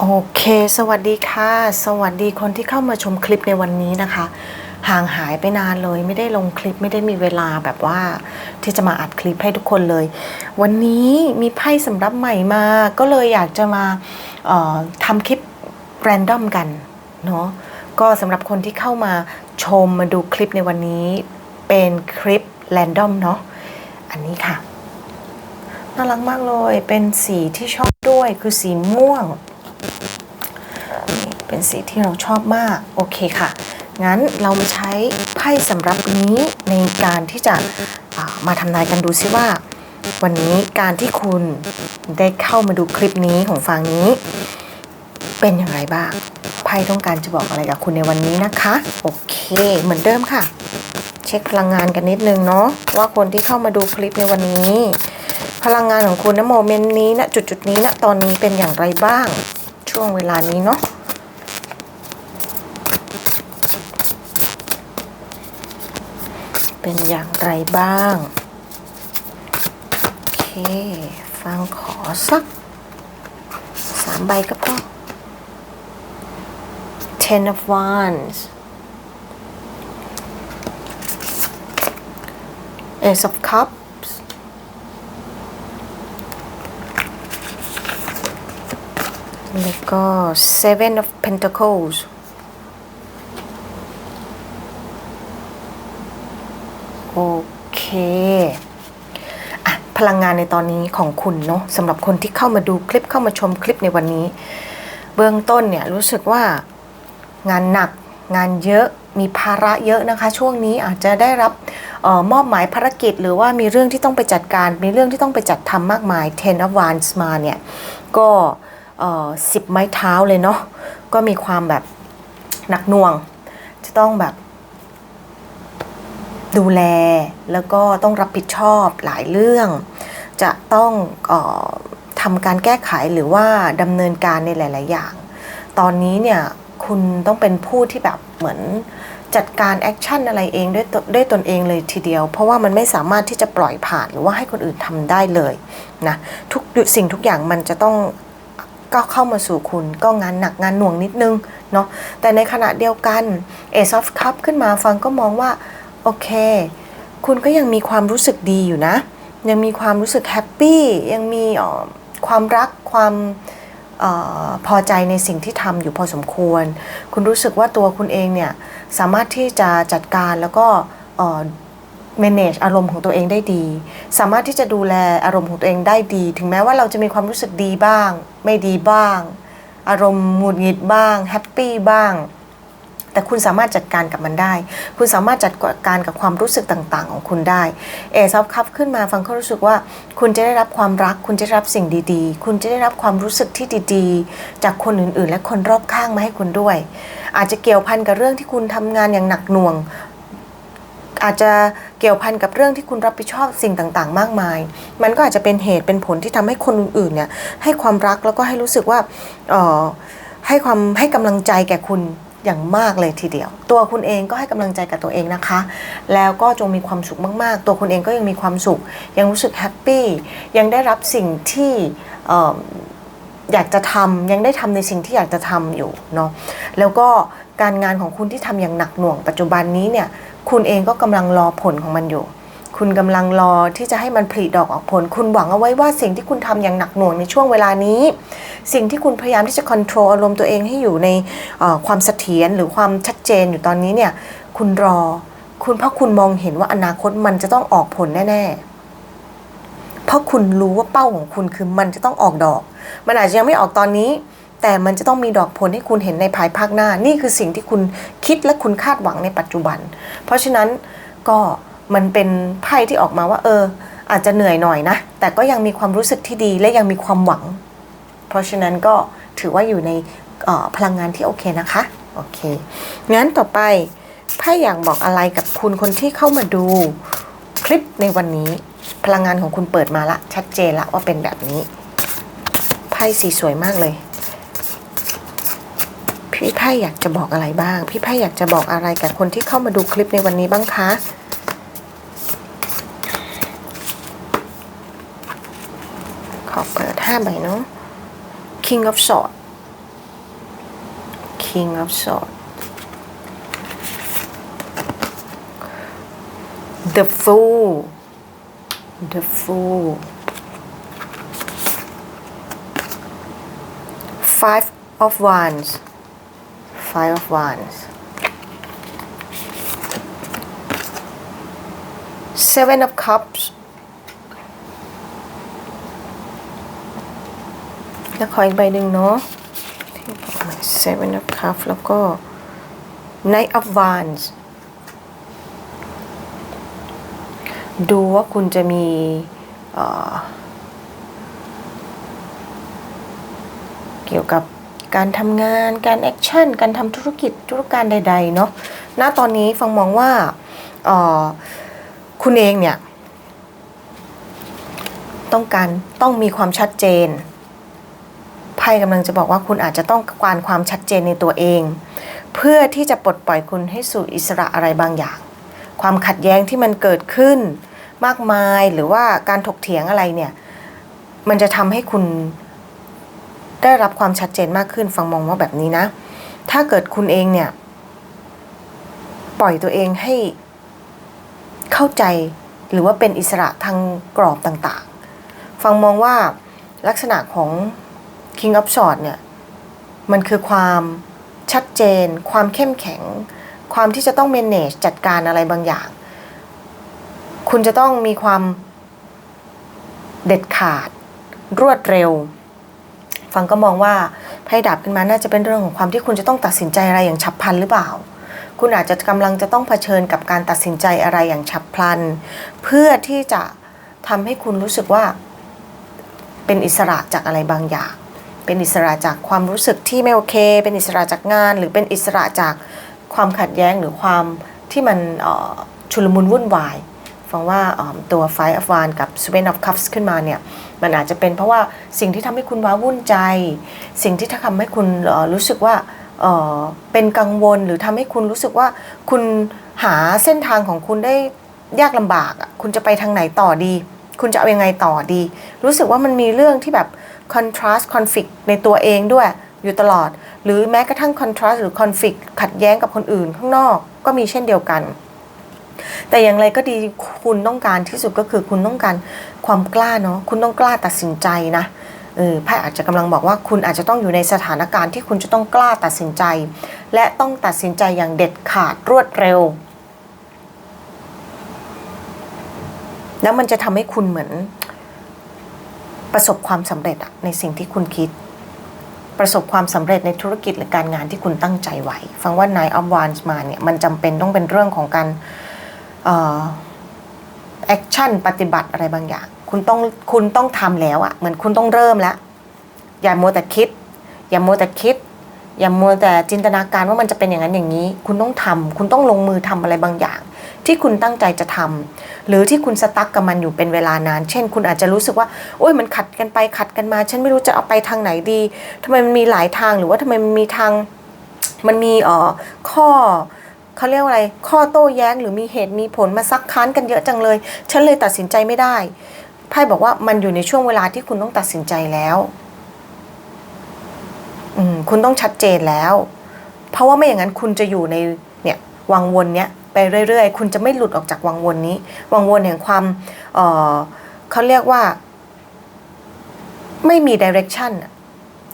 โอเค สวัสดีค่ะ สวัสดีคนที่เข้ามาชมคลิปในวันนี้นะคะ ห่างหายไปนานเลย ไม่ได้ลงคลิปไม่ได้มีเวลาแบบว่า ที่จะมาอัดคลิปให้ทุกคนเลย วันนี้มีไพ่สำรับใหม่มา ก็เลยอยากจะมาทำคลิปแรนดอมกันเนาะก็สำหรับคนที่เข้ามาชมมาดูคลิปในวันนี้ เป็นคลิปแรนดอมเนาะอันนี้ค่ะน่ารักมากเลยเป็นสีที่ชอบด้วยคือสีม่วง เป็นสีที่เราชอบมาก โอเคค่ะ งั้นเรามาใช้ไพ่สำรับนี้ในการที่จะามาทำนายกันดูซิว่า วันนี้การที่คุณได้เข้ามาดูคลิปนี้ของฟังนี้ เป็นอย่างไรบ้าง ไพ่ต้องการจะบอกอะไรกับคุณในวันนี้นะคะ โอเค เหมือนเดิมค่ะ เช็คพลังงานกันนิดนึงเนาะว่าคนที่เข้ามาดูคลิปในวันนี้พลังงานของคุณณโมเมนต์นี้ณจุดจุดนี้ณตอนนี้เป็นอย่างไรบ้าง ช่วงเวลานี้เนาะเป็นอย่างไรบ้าง โอเค ฟังขอสักสามใบก็พอ Ten of Wands Ace of Cups แล้วก็ Seven of Pentacles โอเคอะพลังงานในตอนนี้ของคุณเนาะสำหรับคนที่เข้ามาดูคลิปเข้ามาชมคลิปในวันนี้ เบื้องต้นเนี่ยรู้สึกว่างานหนักงานเยอะมีภาระเยอะนะคะ ช่วงนี้อาจจะได้รับออมอบหมายภารกิจ หรือว่ามีเรื่องที่ต้องไปจัดการ มีเรื่องที่ต้องไปจัดทำมากมาย Ten of Wands มาเนี่ย ก็ สิบไม้เท้าเลยเนาะก็มีความแบบหนักหน่วง จะต้องแบบ ดูแลแล้วก็ต้องรับผิดชอบหลายเรื่อง จะต้องออทำการแก้ไขหรือว่าดำเนินการในหลาย ๆ อย่าง ตอนนี้เนี่ยคุณต้องเป็นผู้ที่แบบเหมือนจัดการแอคชั่นอะไรเองด้วยตด้วยตนเองเลยทีเดียว เพราะว่ามันไม่สามารถที่จะปล่อยผ่านหรือว่าให้คนอื่นทำได้เลยนะทุกสิ่งทุกอย่างมันจะต้อง ก็เข้ามาสู่คุณก็งานหนักงานหน่วงนิดนึงเนาะแต่ในขณะเดียวกัน Ace of Cup ขึ้นมาฟังก็มองว่า โอเค คุณก็ยังมีความรู้สึกดีอยู่นะ ยังมีความรู้สึกแฮปปี้ยังมีความรักความออพอใจในสิ่งที่ทำอยู่พอสมควร คุณรู้สึกว่าตัวคุณเองเนี่ย สามารถที่จะจัดการแล้วก็ manage อารมณ์ของตัวเองได้ดี สามารถที่จะดูแลอารมณ์ของตัวเองได้ดี ถึงแม้ว่าเราจะมีความรู้สึกดีบ้าง ไม่ดีบ้าง อารมณ์หงุดหงิดบ้างแฮปปี้บ้าง แต่คุณสามารถจัดการกับมันได้ คุณสามารถจัดการกับความรู้สึกต่างๆ ของคุณได้เอซอฟคัพขึ้นมาฟังเขารู้สึกว่า คุณจะได้รับความรัก คุณจะได้รับสิ่งดีๆ คุณจะได้รับความรู้สึกที่ดีๆ จากคนอื่นๆ และคนรอบข้างมาให้คุณด้วย อาจจะเกี่ยวพันกับเรื่องที่คุณทำงานอย่างหนักหน่วง อาจจะเกี่ยวพันกับเรื่องที่คุณรับผิดชอบสิ่งต่างๆ มากมาย มันก็อาจจะเป็นเหตุเป็นผลที่ทำให้คนอื่นๆเนี่ยให้ความรักแล้วก็ให้รู้สึกว่าเออให้ความให้กำลังใจแก่คุณอย่างมากเลยทีเดียว ตัวคุณเองก็ให้กำลังใจกับตัวเองนะคะ แล้วก็จงมีความสุขมาก ๆ ตัวคุณเองก็ยังมีความสุข ยังรู้สึกแฮปปี้ยังได้รับสิ่งที่เอ่ออยากจะทำยังได้ทำในสิ่งที่อยากจะทำอยู่เนาะแล้วก็การงานของคุณที่ทำอย่างหนักหน่วงปัจจุบันนี้เนี่ย คุณเองก็กำลังรอผลของมันอยู่ คุณกำลังรอที่จะให้มันผลิดอกออกผล คุณหวังเอาไว้ว่าสิ่งที่คุณทำอย่างหนักหน่วงในช่วงเวลานี้ สิ่งที่คุณพยายามที่จะควบคุมอารมณ์ตัวเองให้อยู่ในความเสถียรหรือความชัดเจนอยู่ตอนนี้เนี่ย คุณรอ คุณเพราะคุณมองเห็นว่าอนาคตมันจะต้องออกผลแน่ๆเพราะคุณรู้ว่าเป้าของคุณคือมันจะต้องออกดอก มันอาจจะยังไม่ออกตอนนี้ แต่มันจะต้องมีดอกผลให้คุณเห็นในภายภาคหน้า นี่คือสิ่งที่คุณคิดและคุณคาดหวังในปัจจุบัน เพราะฉะนั้นก็มันเป็นไพ่ที่ออกมาว่า เออ อาจจะเหนื่อยหน่อยนะ แต่ก็ยังมีความรู้สึกที่ดีและยังมีความหวัง เพราะฉะนั้นก็ถือว่าอยู่ในออพลังงานที่โอเคนะคะ โอเค งั้นต่อไปไพ่อยากบอกอะไรกับคุณคนที่เข้ามาดูคลิปในวันนี้ พลังงานของคุณเปิดมาละ ชัดเจนละว่าเป็นแบบนี้ ไพ่สีสวยมากเลย พี่ไพ่อยากจะบอกอะไรบ้าง พี่ไพ่อยากจะบอกอะไรกับคนที่เข้ามาดูคลิปในวันนี้บ้างคะขอเปิดห้าใบเนาะ King of Swords King of Swords The Fool The Fool Five of Wands Five of Wands Seven of Cups แล้วขออีกใบหนึ่งเนาะ Seven of Cups แล้วก็ Knight of Wands ดูว่าคุณจะมีเกี่ยวกับ การทำงาน การแอคชั่น การทำธุรกิจธุรการใด ๆ เนาะ ณ ตอนนี้ฟังมองว่าออคุณเองเนี่ย ต้องการต้องมีความชัดเจน ไพ่กำลังจะบอกว่าคุณอาจจะต้องการความชัดเจนในตัวเอง เพื่อที่จะปลดปล่อยคุณให้สู่อิสระอะไรบางอย่าง ความขัดแย้งที่มันเกิดขึ้นมากมายหรือว่าการถกเถียงอะไรเนี่ย มันจะทำให้คุณ ได้รับความชัดเจนมากขึ้นฟังมองว่าแบบนี้นะ ถ้าเกิดคุณเองเนี่ย ปล่อยตัวเองให้เข้าใจหรือว่าเป็นอิสระทางกรอบต่างๆ ฟังมองว่าลักษณะของ King of s w o r d เนี่ย มันคือความชัดเจน ความเข้มแข็ง ความที่จะต้อง manage จัดการอะไรบางอย่าง คุณจะต้องมีความเด็ดขาด รวดเร็ว ฟังก็มองว่าไพ่ดับขึ้นมาน่าจะเป็นเรื่องของความที่คุณจะต้องตัดสินใจอะไรอย่างฉับพลันหรือเปล่า คุณอาจจะกำลังจะต้องเผชิญกับการตัดสินใจอะไรอย่างฉับพลัน เพื่อที่จะทำให้คุณรู้สึกว่าเป็นอิสระจากอะไรบางอย่าง เป็นอิสระจากความรู้สึกที่ไม่โอเค เป็นอิสระจากงาน หรือเป็นอิสระจากความขัดแย้งหรือความที่มันออชุลมุนวุ่นวาย ฟังว่าเอ่อตัว Five of Wands กับ Seven of Cups ขึ้นมาเนี่ยมันอาจจะเป็นเพราะว่าสิ่งที่ทำให้คุณว้าวุ่นใจ สิ่งที่ทำให้คุณรู้สึกว่าเป็นกังวลหรือทำให้คุณรู้สึกว่าคุณหาเส้นทางของคุณได้ยากลำบากอะคุณจะไปทางไหนต่อดี คุณจะเอายังไงต่อดี รู้สึกว่ามันมีเรื่องที่แบบ contrast conflict ในตัวเองด้วยอยู่ตลอด หรือแม้กระทั่ง contrast หรือ conflict ขัดแย้งกับคนอื่นข้างนอกก็มีเช่นเดียวกัน แต่อย่างไรก็ดีคุณต้องการที่สุดก็คือคุณต้องการความกล้าเนาะคุณต้องกล้าตัดสินใจนะเออไพ่อาจจะกำลังบอกว่าคุณอาจจะต้องอยู่ในสถานการณ์ที่คุณจะต้องกล้าตัดสินใจ และต้องตัดสินใจอย่างเด็ดขาดรวดเร็ว แล้วมันจะทำให้คุณเหมือน ประสบความสำเร็จในสิ่งที่คุณคิด ประสบความสำเร็จในธุรกิจหรือการงานที่คุณตั้งใจไว้ ฟังว่า Nine of Wands มาเนี่ยมันจำเป็นต้องเป็นเรื่องของการ แอคชั่นปฏิบัติอะไรบางอย่าง คุณต้องคุณต้องทำแล้วอะเหมือนคุณต้องเริ่มแล้ว อย่ามัวแต่คิด อย่ามัวแต่คิด อย่ามัวแต่จินตนาการว่ามันจะเป็นอย่างนั้นอย่างนี้ คุณต้องทำคุณต้องลงมือทำอะไรบางอย่าง ที่คุณตั้งใจจะทำหรือที่คุณสตั๊กกับมันอยู่เป็นเวลานาน เช่น คุณอาจจะรู้สึกว่าโอ้ยมันขัดกันไปขัดกันมา ฉันไม่รู้จะเอาไปทางไหนดีทำไมมันมีหลายทางหรือว่าทำไมมันมีทางมันมีอ่อข้อ เขาเรียกว่าอะไร ข้อโต้แย้งหรือมีเหตุมีผลมาซักค้านกันเยอะจังเลย ฉันเลยตัดสินใจไม่ได้ ไพ่บอกว่ามันอยู่ในช่วงเวลาที่คุณต้องตัดสินใจแล้วอืมคุณต้องชัดเจนแล้ว เพราะว่าไม่อย่างนั้นคุณจะอยู่ในเนี่ยวังวนเนี้ยไปเรื่อย ๆ คุณจะไม่หลุดออกจากวังวนนี้ วังวนแห่งความเออเขาเรียกว่า ไม่มีดิเรกชัน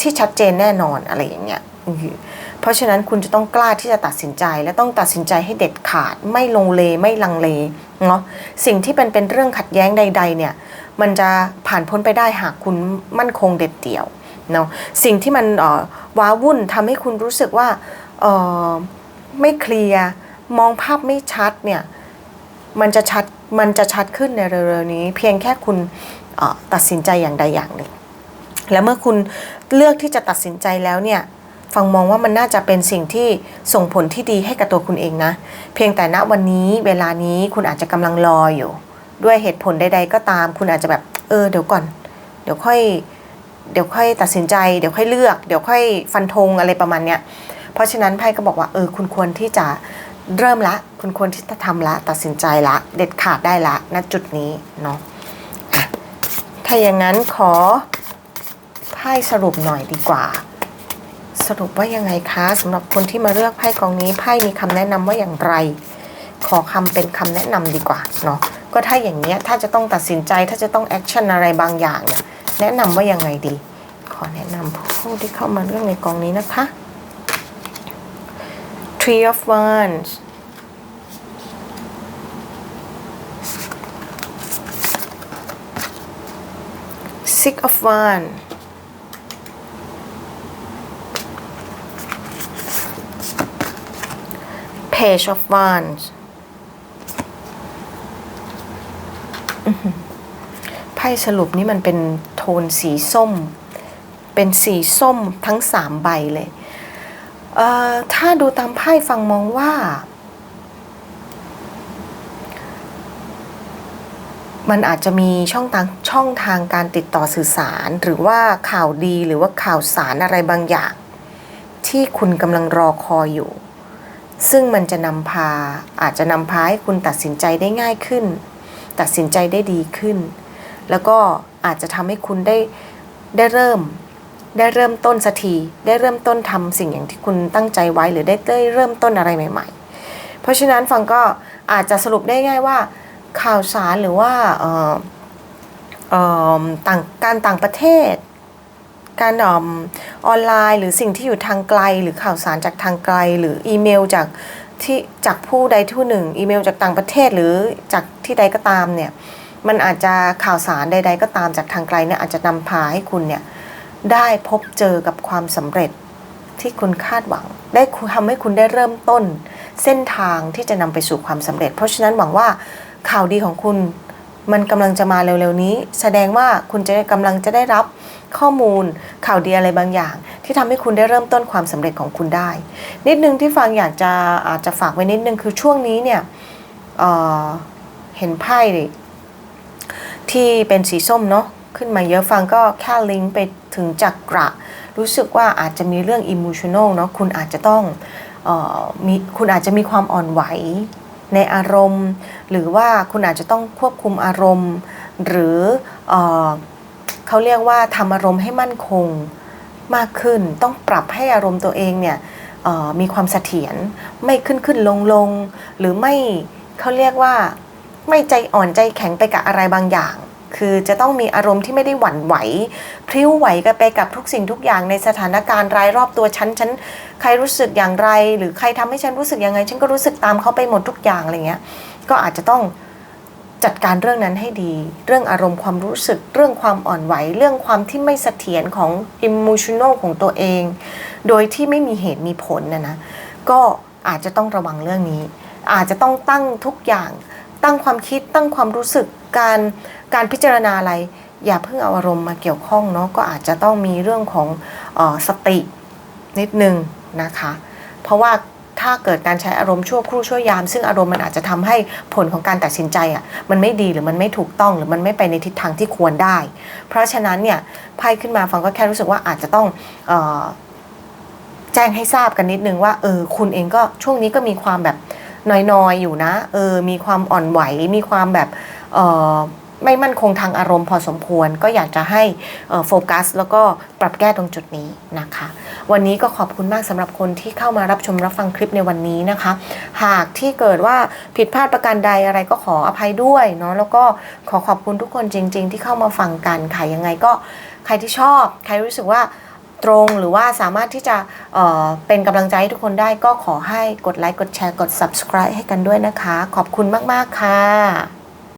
ที่ชัดเจนแน่นอนอะไรอย่างเงี้ย อือเพราะฉะนั้นคุณจะต้องกล้าที่จะตัดสินใจและต้องตัดสินใจให้เด็ดขาด ไม่ลงเลไม่ลังเลเนาะสิ่งที่เป็นเป็นเรื่องขัดแย้งใด ๆ เนี่ย มันจะผ่านพ้นไปได้หากคุณมั่นคงเด็ดเดี่ยวเนาะสิ่งที่มันออว้าวุ่นทำให้คุณรู้สึกว่าออไม่เคลียร์มองภาพไม่ชัดเนี่ยมันจะชัดมันจะชัดขึ้นในเร็วๆนี้ เพียงแค่คุณออตัดสินใจอย่างใดอย่างหนึ่งและเมื่อคุณเลือกที่จะตัดสินใจแล้วเนี่ย ฟังมองว่ามันน่าจะเป็นสิ่งที่ส่งผลที่ดีให้กับตัวคุณเองนะ เพียงแต่ณวันนี้เวลานี้คุณอาจจะกำลังรออยู่ ด้วยเหตุผลใด ๆ ก็ตาม คุณอาจจะแบบเออเดี๋ยวก่อน เดี๋ยวค่อยเดี๋ยวค่อยตัดสินใจ เดี๋ยวค่อยเลือก เดี๋ยวค่อยฟันธงอะไรประมาณเนี้ยเพราะฉะนั้นไพ่ก็บอกว่าเออคุณควรที่จะเริ่มละ คุณควรที่จะทำละ ตัดสินใจละ เด็ดขาดได้ละณจุดนี้เนาะอะถ้าอย่างนั้นขอไพ่สรุปหน่อยดีกว่า สรุปว่ายังไงคะสำหรับคนที่มาเลือกไพ่กองนี้ไพ่มีคำแนะนำว่าอย่างไร ขอคำเป็นคำแนะนำดีกว่าเนาะก็ถ้าอย่างเนี้ยถ้าจะต้องตัดสินใจถ้าจะต้องแอคชั่นอะไรบางอย่างเนี่ยแนะนำว่ายังไงดี ขอแนะนำผู้ที่เข้ามาเลือกในกองนี้นะคะ Three of Wands Six of Wands Page of Wands ไพ่สรุปนี่มันเป็นโทนสีส้ม เป็นสีส้มทั้งสามใบเลยเอ่อถ้าดูตามไพ่ฟังมองว่า มันอาจจะมีช่องทางช่องทางการติดต่อสื่อสาร หรือว่าข่าวดีหรือว่าข่าวสารอะไรบางอย่าง ที่คุณกำลังรอคอยอยู่ ซึ่งมันจะนำพาอาจจะนำพาให้คุณตัดสินใจได้ง่ายขึ้น ตัดสินใจได้ดีขึ้น แล้วก็อาจจะทำให้คุณได้ได้เริ่ม ได้เริ่มต้นสักทีได้เริ่มต้นทำสิ่งอย่างที่คุณตั้งใจไว้หรือได้ได้เริ่มต้นอะไรใหม่ ๆ เพราะฉะนั้นฟังก็อาจจะสรุปได้ง่ายว่าข่าวสารหรือว่าเออเออต่างการต่างประเทศ การ ออนไลน์ หรือสิ่งที่อยู่ทางไกล หรือข่าวสารจากทางไกล หรืออีเมลจากที่จากผู้ใดผู้หนึ่ง อีเมลจากต่างประเทศหรือจากที่ใดก็ตามเนี่ยมันอาจจะข่าวสารใด ๆ ก็ตามจากทางไกลเนี่ยอาจจะนำพาให้คุณเนี่ยได้พบเจอกับความสำเร็จที่คุณคาดหวัง ได้ทำให้คุณได้เริ่มต้น เส้นทางที่จะนำไปสู่ความสำเร็จ เพราะฉะนั้นหวังว่าข่าวดีของคุณ มันกำลังจะมาเร็วๆนี้ แสดงว่าคุณจะกำลังจะได้รับข้อมูลข่าวดีอะไรบางอย่าง ที่ทำให้คุณได้เริ่มต้นความสำเร็จของคุณได้ นิดนึงที่ฟังอยากจะอาจจะฝากไว้นิดนึงคือช่วงนี้เนี่ยเเห็นไพ่ที่เป็นสีส้มเนาะขึ้นมาเยอะฟังก็แค่ลิงก์ไปถึงจักระรู้สึกว่าอาจจะมีเรื่องอิมูชัน a ลเนาะคุณอาจจะต้องออมีคุณอาจจะมีความอ่อนไหว ในอารมณ์ หรือว่าคุณอาจจะต้องควบคุมอารมณ์ หรือเออเขาเรียกว่าทำอารมณ์ให้มั่นคงมากขึ้น ต้องปรับให้อารมณ์ตัวเองเนี่ยมีความเสถียรไม่ขึ้นขึ้นลงลงหรือไม่เขาเรียกว่าไม่ใจอ่อนใจแข็งไปกับอะไรบางอย่าง คือจะต้องมีอารมณ์ที่ไม่ได้หวั่นไหวพริ้วไหวกันไปกับทุกสิ่งทุกอย่างในสถานการณ์รายรอบตัวฉันฉันใครรู้สึกอย่างไร หรือใครทำให้ฉันรู้สึกยังไง ฉันก็รู้สึกตามเขาไปหมดทุกอย่างอะไรเงี้ยก็อาจจะต้องจัดการเรื่องนั้นให้ดี เรื่องอารมณ์ความรู้สึก เรื่องความอ่อนไหว เรื่องความที่ไม่เสถียรของ emotional ของตัวเอง โดยที่ไม่มีเหตุมีผลนะนะ ก็อาจจะต้องระวังเรื่องนี้ อาจจะต้องตั้งทุกอย่าง ตั้งความคิด ตั้งความรู้สึก การ การพิจารณาอะไร อย่าเพิ่งเอาอารมณ์มาเกี่ยวข้องเนาะก็อาจจะต้องมีเรื่องของออสตินิดนึงนะคะ เพราะว่าถ้าเกิดการใช้อารมณ์ชั่วครู่ชั่วยาม ซึ่งอารมณ์มันอาจจะทำให้ผลของการตัดสินใจอะ่ะมันไม่ดีหรือมันไม่ถูกต้องหรือมันไม่ไปในทิศทางที่ควรได้ เพราะฉะนั้นเนี่ยไพ่ขึ้นมาฟังก็แค่รู้สึกว่าอาจจะต้องออแจ้งให้ทราบกันนิดนึงว่าเออคุณเองก็ช่วงนี้ก็มีความแบบน้อยๆอยู่นะเออมีความอ่อนไหวมีความแบบเออ ไม่มั่นคงทางอารมณ์พอสมควร ก็อยากจะให้โฟกัส แล้วก็ปรับแก้ตรงจุดนี้นะคะ วันนี้ก็ขอบคุณมากสำหรับคนที่เข้ามารับชมรับฟังคลิปในวันนี้นะคะ หากที่เกิดว่าผิดพลาดประการใดอะไรก็ขออภัยด้วยเนาะแล้วก็ขอขอบคุณทุกคนจริง ๆ ที่เข้ามาฟังกันค่ะยังไงก็ใครที่ชอบ ใครรู้สึกว่าตรงหรือว่าสามารถที่จะเเป็นกำลังใจให้ทุกคนได้ก็ขอให้กดไลค์กดแชร์กด subscribe ให้กันด้วยนะคะ ขอบคุณมาก ๆ ค่ะ